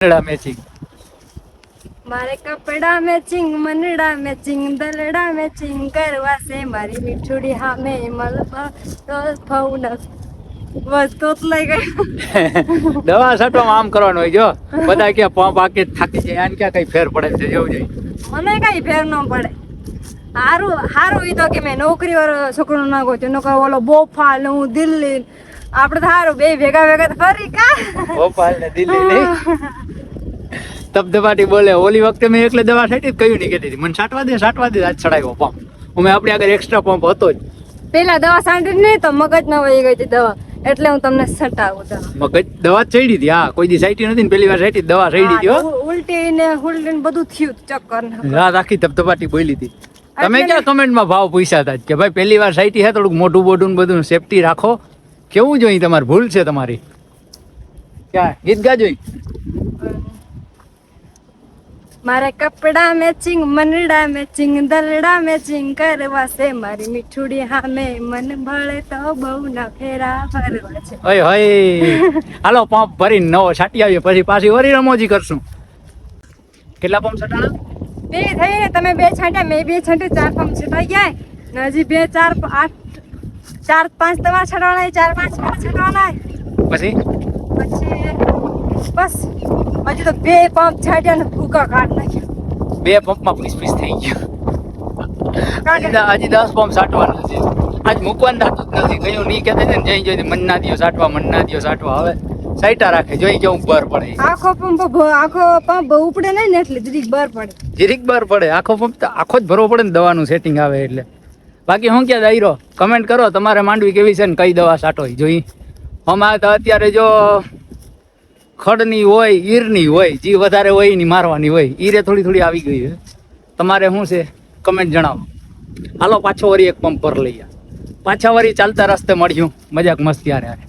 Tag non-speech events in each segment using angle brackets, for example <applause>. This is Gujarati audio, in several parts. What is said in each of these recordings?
મનડા મેચિંગ મારે કપડા મેચિંગ મનડા મેચિંગ દલડા મેચિંગ કરવા છે. મારી મીઠુડી હામે મલબા તો ફાઉન બસ તો જ લઈ ગયો. <laughs> દવા છાંટવામાં આમ કરવાનું હોય જો. બધા કે પંપ આકે થાકી જાય. આને ક્યાં કઈ ફેર પડે છે જેવું જાય મને કઈ ફેર ન પડે. હારું હારું ઈ તો કે મેં નોકરી વાળો છોકરો ના ગોત્યો. નકર ઓલો બોફાલ હું દિલ્હી. આપણે હારું બે ભેગા ભેગા ફરી કા? ભોપાલ ને દિલ્હી ને ધબધબાટી બોલે ઓલી વખતે મેં એકલે દવા છાંટી કયું નહીં કહેતી મને છાંટવા દે છાંટવા દે આજ છડાયો પંપ. અમે આપણે આગળ એક્સ્ટ્રા પંપ હતો જ. પેલા દવા છાંટી નહીં તો મગજ ના વહી ગઈ હતી દવા. એટલે હું તમને છટાવું દવા. મગજ દવા ચડી હતી હા. કોઈ દી સાઈટી નથી ને પેલી વાર સાઈટી દવા ચડી હતી ઉલટી ને ઉલટી ને બધું થયું ચક્કર ને રાત આખી ધબધબાટી બોલી હતી. તમે ક્યાં કમેન્ટમાં ભાવ પૂછ્યા હતા? કે ભાઈ પહેલી વાર સાઈટી હે થોડુંક મોઢું બોઢું ને બધું સેફટી રાખો. કેવું જોઈએ તમારે? ભૂલ છે તમારી. ક્યાં? ગીત ગાજો મારે કપડા મેચિંગ મનડા મેચિંગ દલડા મેચિંગ કરવા છે. મારી મીઠુડી હામે મન ભળે તો બહુ ના ફેરા ફરવા છે. ઓય હોય હાલો પંપ ભરીને નવો છાંટી આવીએ. પછી પાછી વરી રમોજી કરશું. કેટલા પંપ છટાણા બે થઈ ને તમે બે છાંટ્યા મેં બે છાંટ્યા ચાર પાંચ છટાઈ ગયા. હજી બે ચાર આઠ ચાર પાંચ તમારે છડવાના ચાર પાંચ મારે છડવાના પછી? પછી બસ હજુ તો બે પંપ છાંટ્યા ને ભૂકા કાઢ નાખ્યા. બે પંપમાં પીસ પીસ થઈ ગયો. હજી દસ પંપ સાટવાના છે. આજ મૂકવાનું થતું જ નથી. કયું નહીં કહેતા ને જઈ જઈ મન ના દિયો સાટવા મન ના દિયો સાટવા હવે સાઈટા રાખે જોઈ કેવું બર પડે. આખો પંપ આખો પંપ ઉપડે નહીં ને એટલે જરીક બર પડે. જીરીક બર પડે. આખો પંપ તો આખો જ ભરવો પડે ને દવાનું સેટિંગ આવે એટલે. બાકી હું ક્યાં દાયરો? કમેન્ટ કરો, તમારે માંડવી કેવી છે ને કઈ દવા સાટો જોઈ. અમારે તો અત્યારે જો ખડની હોય, ઈરની હોય, જે વધારે હોય એની મારવાની હોય. ઈરે થોડી થોડી આવી ગઈ છે. તમારે શું છે? કમેન્ટ જણાવો. હાલો, પાછો વરી એક પંપ પર લઈએ પાછા વરી ચાલતા રસ્તે મળ્યું. મજાક મસ્તી હારે હારે.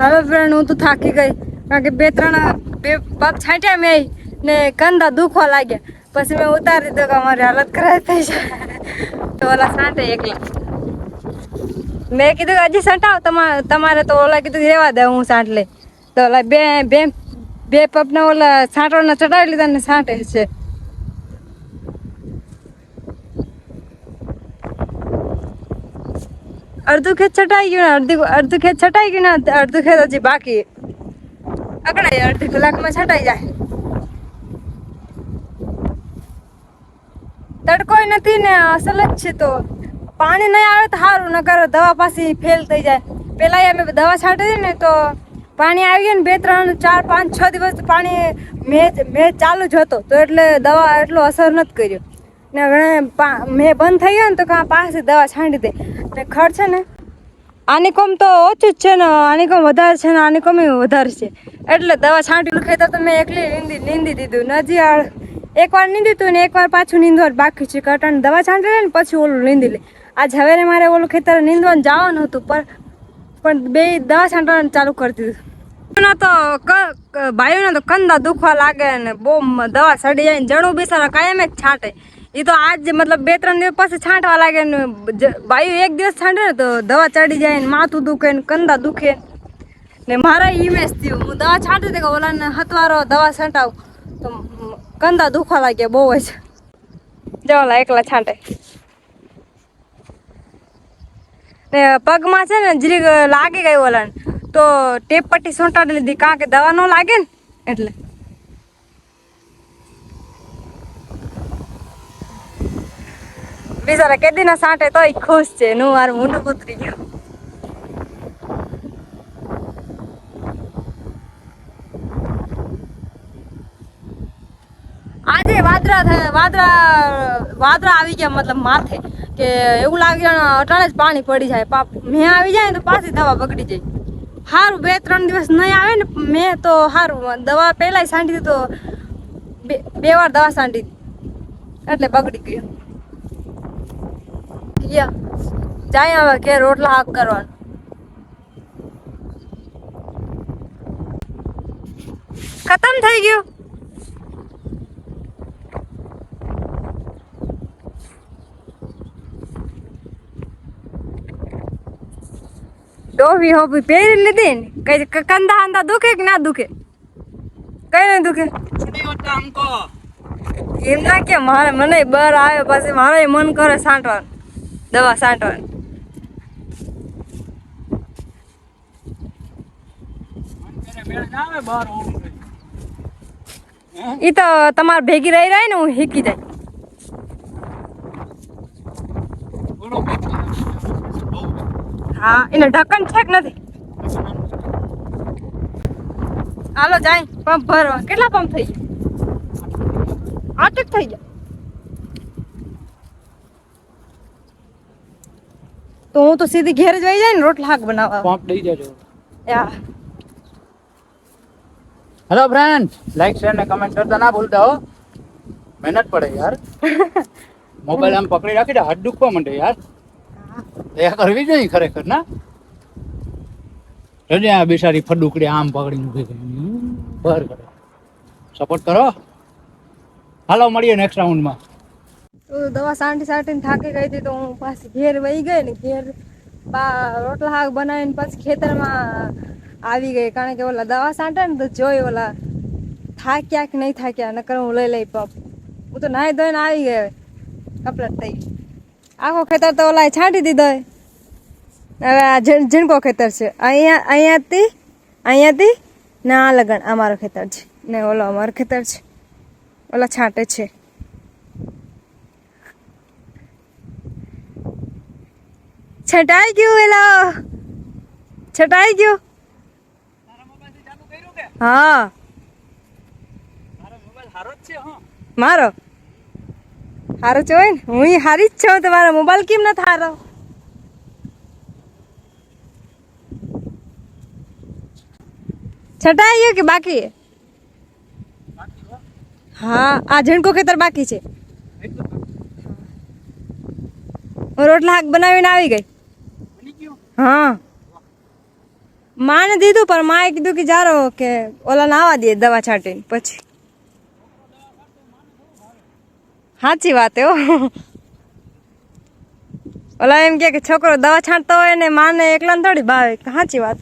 હવે ફ્રેન્ડ હું તો થાકી ગઈ. કારણ કે બે ત્રણ, બે પગ છાંટ્યા મેં ને કંદા દુખવા લાગ્યા. પછી મેં ઉતારી દીધો કે અમારી હાલત ખરાબ થઈ છે તો ઓલા સાંટે એકલા. મેં કીધું કે હજી સંટાવ તમારે તમારે તો ઓલા કીધું રહેવા દે, હું સાંટ લે તો ઓલા બે બે બે પગના ઓલા સાંટવાના ચડાવી લીધા ને સાંટે છે. અડધું ખેત છટાઈ ગયું ને અડધું અડધું ખેત છટાઈ ગયું ને અડધું ખેત હજી બાકી. અકડાય અડધી કલાકમાં છટાઈ જાય. તડકોય નથી ને, અસલ જ છે તો. પાણી નહીં આવે તો સારું નકર દવા પાછી ફેલ થઈ જાય. પેલા અમે દવા છાંટી ને તો પાણી આવી ગયું ને બે, ત્રણ, ચાર, પાંચ, છ દિવસ પાણી મેં મેં ચાલુ જ હતો. તો એટલે દવા એટલો અસર નથી કર્યો. ને મેં બંધ થઈ ગયા ને તો કાં પાછી દવા છાંટી દે. ને ખડ છે ને, આની કોમ તો ઓછું જ છે ને, આની કોમ વધારે છે ને, આની કોમ વધારે છે. એટલે દવા છાંટી ખેતર તો મેં એકલી નીંદી નીંદી દીધું. નજી આ એકવાર નીંદી તું ને એકવાર પાછું નીંદવાનું બાકી છે. કટાણ દવા છાંટી લે ને, પછી ઓલું નીંદી લે. આજ હવે મારે ઓલું ખેતર નીંદવાનું જવાનું હતું પર પણ બે દવા છાંટવાનું ચાલુ કરી દીધું. ના તો ભાઈઓના તો કંદા દુખવા લાગે ને, બહુ દવા સડી જાય ને જણું બિસારા કાયમ જ છાંટે. એ તો આજ મતલબ બે ત્રણ દિવસ પછી છાંટવા લાગે ને જ- એક દિવસ છાંટે ને તો દવા ચડી જાય ને માથું દુખે ને કંદા દુખે ને મારા ઇમેજ થયું હું દવા છાંટી કે ઓલાને હતવારો દવા છાંટાવું. તો કંદા દુખવા લાગ્યા બહુ જ. જવાલા એકલા છાંટે. ને પગમાં છે ને જરીક લાગી ગઈ ઓલાને, તો ટેપ પટ્ટી સોંટાડી લીધી. કારણ કે દવા ન લાગે ને, એટલે. બિચારા કેદી ના સાંટે તોય ખુશ છે. નું મારું મોઢું ઉતરી ગયું. આજે વાદરા થયા વાદરા વાદરા આવી ગયા મતલબ માથે કે એવું લાગી અટાણે જ પાણી પડી જાય. પાપ, મેં આવી જાય તો પાછી દવા બગડી જાય. સારું બે, ત્રણ દિવસ નહીં આવે ને, મેં તો સારું દવા પહેલાંય સાંટી તો બે બે વાર દવા સાંટી. એટલે બગડી ગયું. જાય હવે કે રોટલા હાક કરવાનું. ખતમ થઈ ગયું? ડોવી હોબી પહેરી લીધી ને? કઈ કંદા અંદા દુખે કે ના દુખે? કઈ નહીં દુખે. એમ ના કે મારે મને બર આવ્યો પછી મારે મન કરે સાંટવાનું દવા સાંટવાની ઈ તો તમારે ભેગી રહી રહી ને હું હીકી જાય હા એને ઢક્કન છે કે નથી? હાલો જાય. પંપ ભરવા. કેટલા પંપ થઈ ગયા? આઠ થઈ ગયા. તો હું તો સીધી ઘેર જ વહી જાય ને રોટલા હાક બનાવવા. પંપ દઈ જજો યા. હેલો ફ્રેન્ડ લાઈક શેર ને કમેન્ટ કરતા ના ભૂલતા હો. મહેનત પડે યાર. <laughs> મોબાઈલ આમ પકડી રાખી દે હાથ દુખવા માંડે યાર. દયા કરવી જોઈએ ખરેખર ના? રજા આ બિચારી ફડુકડી આમ પકડી મૂકી ગઈ. બર કરો સપોર્ટ કરો. હાલો મળીએ નેક્સ્ટ રાઉન્ડમાં તો દવા સાંટી સાંટીને થાકી ગઈ હતી તો હું પાછી ઘેર વહી ગઈ ને ઘેર બા રોટલા શાક બનાવીને પછી ખેતરમાં આવી ગઈ. કારણ કે ઓલા દવા સાંટે ને તો જોઈ ઓલા થાક્યા કે નહીં થાક્યા, નકર હું લઈ લઈ પપ. હું તો નાહી ધોઈને આવી હવે. કપલેટ થઈ આખો ખેતર તો ઓલા છાંટી દીધો હવે આ ઝીણ- ઝીણકો ખેતર છે. અહીંયા, અહીંયાથી અહીંયાથી ને આ લગન અમારો ખેતર છે. ને ઓલો અમારો ખેતર છે. ઓલા છાંટે છે. છટાઈ ગયું એલો છટાઈ ગયું. હા. મારો. હારો છો ને? હું હારી જ છું તમારો મોબાઈલ કેમ નથી હારો? છટાઈ ગયું કે બાકી? હા આ ઝણકો ખેતર બાકી છે. રોટલા હાક બનાવીને આવી ગઈ. હા. માને દીધું, પણ માએ કીધું કે જારો કે ઓલા નાવા દે દવા છાંટીને પછી. સાચી વાત હો ઓલા એમ કે છોકરો દવા છાંટતો હોય ને માને એકલાને થોડી ભાવે. સાચી વાત.